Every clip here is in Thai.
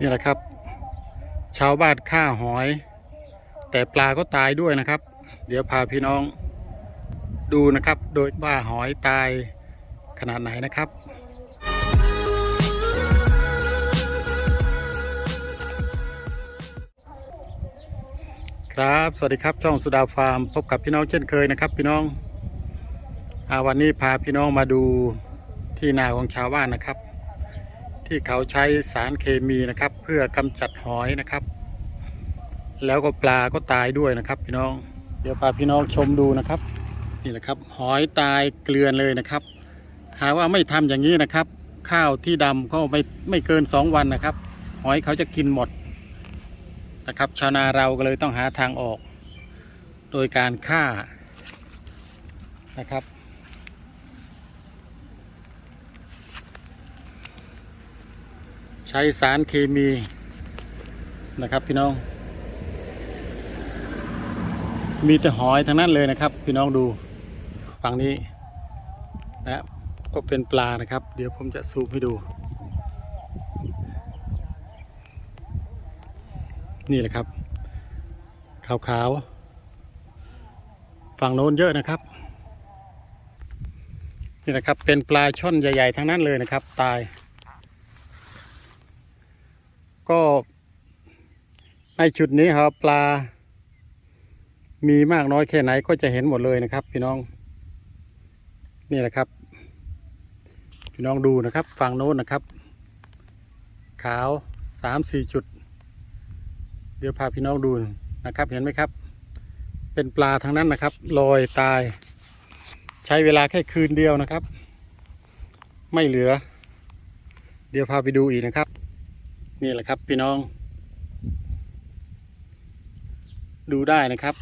นี่แหละครับ ชาวบ้านฆ่าหอย แต่ปลาก็ตายด้วยนะครับ เดี๋ยวพาพี่น้องดูนะครับ โดยว่าหอยตายขนาดไหนนะครับครับ สวัสดีครับช่องสุดาฟาร์ม พบกับพี่น้องเช่นเคยนะครับ พี่น้องอาวันนี้พาพี่น้องมาดูที่นาของชาวบ้านนะครับ ที่เขาใช้สารเคมีนะครับ เพื่อกำจัดหอยนะครับ แล้วก็ปลาก็ตายด้วยนะครับ พี่น้อง เดี๋ยวพาพี่น้องชมดูนะครับ นี่แหละครับ หอยตายเกลือนเลยนะครับ หากว่าไม่ทำอย่างนี้นะครับ ข้าวที่ดำก็ไม่ไม่เกินสองวันนะครับ หอยเขาจะกินหมดนะครับ ชาวนาเราก็เลยต้องหาทางออก โดยการฆ่านะครับ ช้สารเคมีนะครับพี่น้อง มีแต่หอยทั้งนั้นเลยนะครับ พี่น้องดูฝั่งนี้นะก็เป็นปลานะครับ เดี๋ยวผมจะซูมให้ดู นี่แหละครับ ขาวๆ ฝั่งโน้นเยอะนะครับ นี่นะครับเป็นปลาช่อนใหญ่ ๆ ทั้งนั้นเลยนะครับ ตาย ก็ในจุดนี้ครับปลา มีมากน้อยแค่ไหนก็จะเห็นหมดเลยนะครับ พี่น้อง นี่แหละครับ พี่น้องดูนะครับฝั่งโน้นนะครับ ขาวสามสี่จุด เดี๋ยวพาพี่น้องดูนะครับ เห็นไหมครับ เป็นปลาทั้งนั้นนะครับลอยตาย ใช้เวลาแค่คืนเดียวนะครับ ไม่เหลือ เดี๋ยวพาไปดูอีกนะครับ นี่แหละครับ พี่น้อง ดูได้นะครับ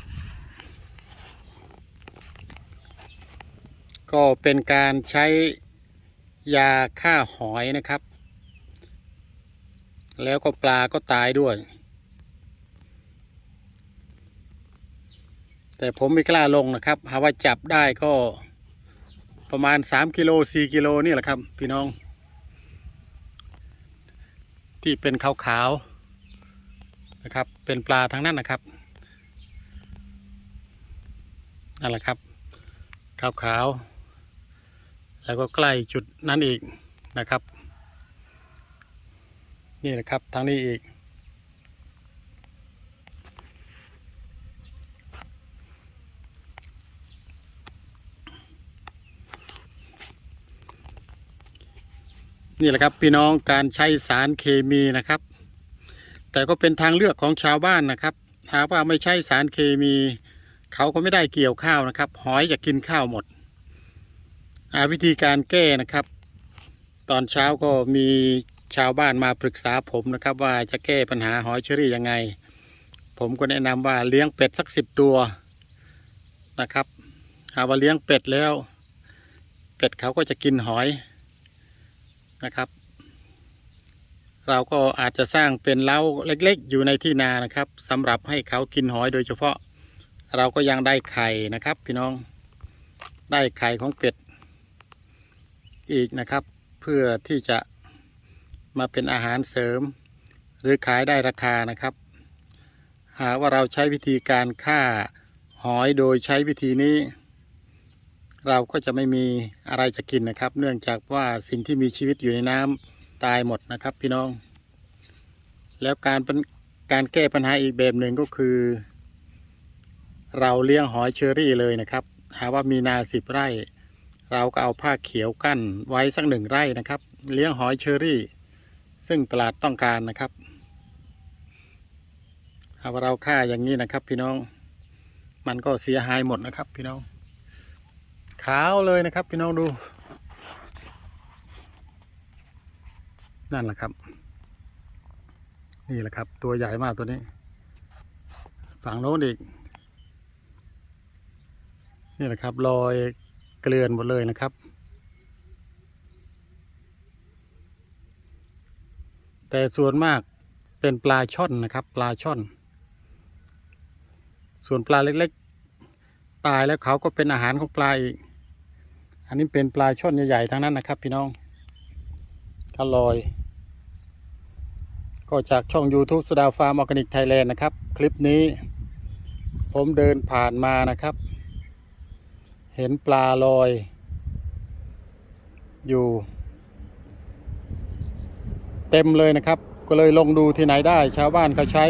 ก็เป็นการใช้ยาฆ่าหอยนะครับ แล้วก็ปลาก็ตายด้วย แต่ผมไม่กล้าลงนะครับหาว่าจับได้ก็ประมาณสามกิโลสี่กิโลนี่แหละครับ พี่น้อง ที่เป็นขาวๆนะครับ เป็นปลาทั้งนั้นนะครับนั่นแหละครับขาวๆแล้วก็ใกล้จุดนั้นอีกนะครับ นี่แหละครับทางนี้อีก นี่แหละครับพี่น้องการใช้สารเคมีนะครับ แต่ก็เป็นทางเลือกของชาวบ้านนะครับหากว่าไม่ใช้สารเคมี เขาก็ไม่ได้เกี่ยวข้าวนะครับ หอยจะกินข้าวหมดวิธีการแก้นะครับ ตอนเช้าก็มีชาวบ้านมาปรึกษาผมนะครับ ว่าจะแก้ปัญหาหอยเชอรี่ยังไง ผมก็แนะนำว่าเลี้ยงเป็ดสักสิบตัวนะครับหากว่าเลี้ยงเป็ดแล้ว เป็ดเขาก็จะกินหอย นะครับ เราก็อาจจะสร้างเป็นเล้าเล็กๆ อยู่ในที่นานะครับสำหรับให้เขากินหอยโดยเฉพาะ เราก็ยังได้ไข่นะครับ พี่น้องได้ไข่ของเป็ดอีกนะครับ เพื่อที่จะมาเป็นอาหารเสริม หรือขายได้ราคานะครับ หากว่าเราใช้วิธีการฆ่าหอยโดยใช้วิธีนี้ เราก็จะไม่มีอะไรจะกินนะครับ เนื่องจากว่าสิ่งที่มีชีวิตอยู่ในน้ำตายหมดนะครับพี่น้อง แล้วการเป็นการแก้ปัญหาอีกแบบหนึ่งก็คือ เราเลี้ยงหอยเชอรี่เลยนะครับ หากว่ามีนาสิบไร่ เราก็เอาผ้าเขียวกั้นไว้สักหนึ่งไร่นะครับ เลี้ยงหอยเชอรี่ ซึ่งตลาดต้องการนะครับหากว่าเราฆ่าอย่างนี้นะครับ พี่น้อง มันก็เสียหายหมดนะครับ พี่น้อง ขาวเลยนะครับพี่น้องดู นั่นแหละครับ นี่แหละครับ ตัวใหญ่มากตัวนี้ ฝั่งโน้นอีก นี่แหละครับรอยเกลือนหมดเลยนะครับ แต่ส่วนมากเป็นปลาช่อนนะครับ ปลาช่อน ส่วนปลาเล็กๆ ตายแล้วเขาก็เป็นอาหารของปลาอีก อันนี้เป็นปลาช่อนใหญ่ๆทั้งนั้นนะครับ พี่น้องก็ลอย ก็จากช่อง YouTube สดาฟาร์มออร์แกนิกไทยแลนด์นะครับ คลิปนี้ ผมเดินผ่านมานะครับ เห็นปลาลอย อยู่ เต็มเลยนะครับ ก็เลยลงดูที่ไหนได้ ชาวบ้านเขาใช้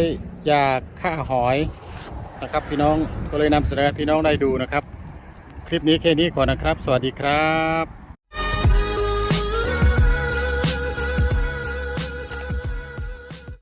ยาฆ่าหอยนะครับ พี่น้องก็เลยนำเสนอพี่น้องได้ดูนะครับ ลิปนี้แค่นี้ก่อนนะครับ สวัสดีครับ